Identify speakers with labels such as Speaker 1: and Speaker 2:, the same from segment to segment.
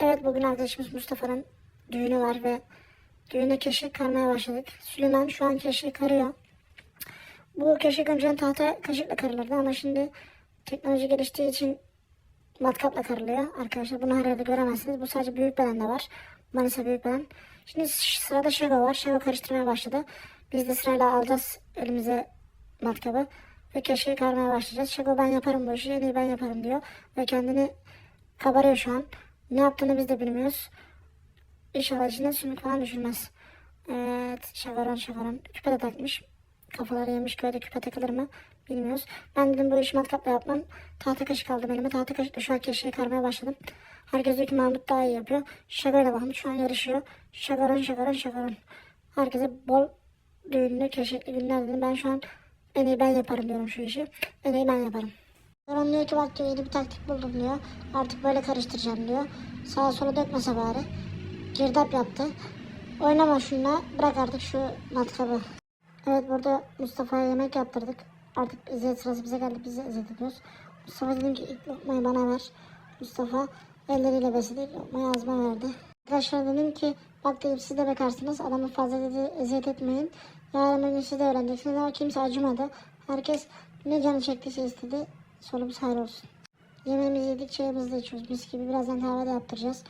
Speaker 1: Evet bugün arkadaşımız Mustafa'nın düğünü var ve düğüne keşik karmaya başladık. Süleyman şu an keşik karıyor. Bu keşik önceden tahta kaşıkla karılırdı ama şimdi teknoloji geliştiği için matkapla karılıyor. Arkadaşlar bunu her yerde göremezsiniz. Bu sadece büyük bedende var. Manisa büyük beden. Şimdi sırada şago var. Şago karıştırmaya başladı. Biz de sırayla alacağız elimize matkabı ve keşiği karmaya başlayacağız. Şago ben yaparım bu işi, en iyi ben yaparım diyor. Ve kendini kabarıyor şu an. Ne yaptığını biz de bilmiyoruz. İnşallah içinden sümük falan düşürmez. Evet, şakaran şakaran. Küpe de takmış. Kafaları yemiş köyde küpe takılır mı bilmiyoruz. Ben dedim bu işi matkapla yapmam. Tahta kaşık aldım elime. Tahta kaşıkla şu an keşiği karmaya başladım. Herkes diyor ki Mahmut daha iyi yapıyor. Şakayla Mahmut şu an yarışıyor. Şakaran şakaran şakaran. Herkese bol düğünlü keşikli günler dedim. Ben şu an en iyi ben yaparım diyorum şu işi. En iyi ben yaparım. Sonra diyor ki bak diyor yeni bir taktik buldum diyor. Artık böyle karıştıracağım diyor. Sağa sola dökmese bari. Girdap yaptı. Oynama şununla. Bırak artık şu matkabı. Evet burada Mustafa'ya yemek yaptırdık. Artık eziyet sırası bize geldi. Biz de ediyoruz. Mustafa dedim ki ilk lokmayı bana ver. Mustafa elleriyle besledi. Lokmayı ağzıma verdi. Arkadaşlar dedim ki bak dedim siz de bekarsınız. Adamı fazla dedi eziyet etmeyin. Yarın bir gün siz de öğreneceksiniz ama kimse acımadı. Herkes ne canı çektiyse istedi. Solumuz hayır olsun. Yemeğimizi yedik, çayımızı da içiyoruz. Mis gibi birazdan kahve de yaptıracağız.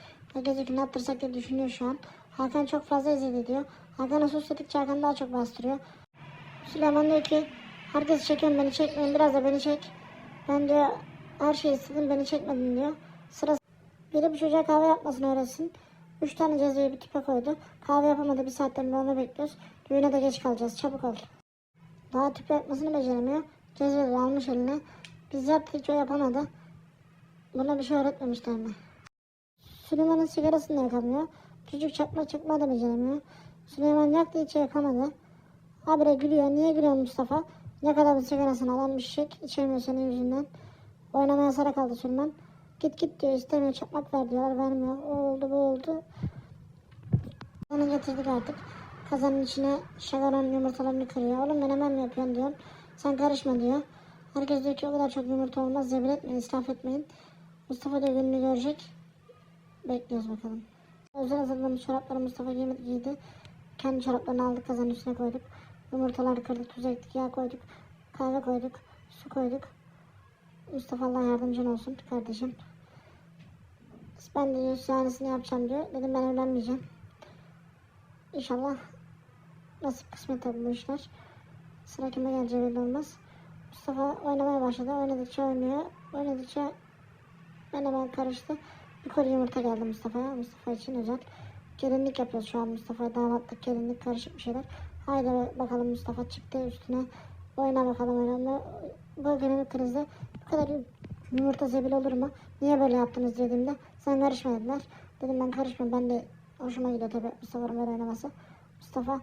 Speaker 1: Diyor ki ne yaptırsak diye düşünüyor şu an. Hakan çok fazla eziyet ediyor. Hakan'a sus dedikçe Hakan daha çok bastırıyor. Süleyman diyor ki herkes çekiyorum beni çekmeyin biraz da beni çek. Ben diyor her şeyi istedim beni çekmedin diyor. Sıra biri bu çocuğa kahve yapmasını öğretsin. Üç tane cezveyi bir tipe koydu. Kahve yapamadı bir saatten onu bekliyoruz. Düğüne de geç kalacağız çabuk ol. Daha tüp yapmasını beceremiyor. Cezveleri almış eline. Biz yaptık hiç o yapamadı. Buna bir şey öğretmemişler mi? Süleyman'ın sigarasını da yakamıyor. Çocuk çakma çakma da beceremiyor. Süleyman yaktı hiç yapamadı. Habire gülüyor. Niye gülüyor Mustafa? Ne kadar bir sigarasını alan bir şişek. içemiyor senin yüzünden. Oynamaya sarı kaldı Süleyman. Git git diyor istemiyor çakmak ver diyorlar vermiyor. O oldu bu oldu. Onu getirdik artık. Kazanın içine şagaron yumurtalarını kırıyor. Oğlum menemen mi yapıyorsun diyorum. Sen karışma diyor. Herkes diyor ki o kadar çok yumurta olmaz. Zebil etmeyin, israf etmeyin. Mustafa da gününü görecek. Bekliyoruz bakalım. Özel hazırladığımız çorapları Mustafa giydi. giydi. Kendi çoraplarını aldık kazanın üstüne koyduk. Yumurtaları kırdık, tuz ektik, yağ koyduk. Kahve koyduk, su koyduk. Mustafa Allah yardımcın olsun kardeşim. Ben de diyor yapacağım diyor. Dedim ben evlenmeyeceğim. İnşallah nasip kısmet tabii bu işler. Sıra kime geleceği belli olmaz. Mustafa oynamaya başladı. Oynadıkça oynuyor. Oynadıkça ben hemen karıştı. Bir koli yumurta geldi Mustafa'ya. Mustafa için özel. Gelinlik yapıyoruz şu an Mustafa'ya. Damatlık, gelinlik karışık bir şeyler. Haydi bakalım Mustafa çıktı üstüne. Oyna bakalım oyna. Bu gelinlik krizde bu kadar yumurta zebil olur mu? Niye böyle yaptınız dediğimde sen karışma dediler. Dedim ben karışmam. Ben de hoşuma gidiyor tabii Mustafa'nın böyle oynaması. Mustafa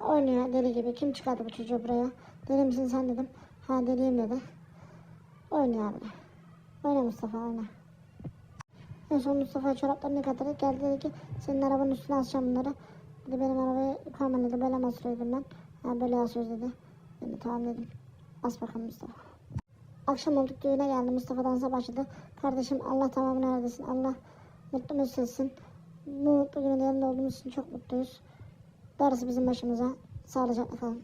Speaker 1: oynuyor deli gibi. Kim çıkardı bu çocuğu buraya? Deli misin sen dedim. Ha deliyim dedi. Oynuyor abi. Oyna Mustafa oyna. En son Mustafa çoraplarını katladık. Geldi dedi ki senin arabanın üstüne asacağım bunları. Dedi benim arabayı yıkamam dedi. Böyle mi asılıyor dedim ben. Ha böyle asıyoruz dedi. Ben de tamam dedim. As bakalım Mustafa. Akşam olduk düğüne geldi. Mustafa dansa başladı. Kardeşim Allah tamamını verdesin. Allah mutlu mesut etsin. Bu mutlu günün yanında olduğumuz için çok mutluyuz. Darısı bizim başımıza. Sağlıcakla kalın.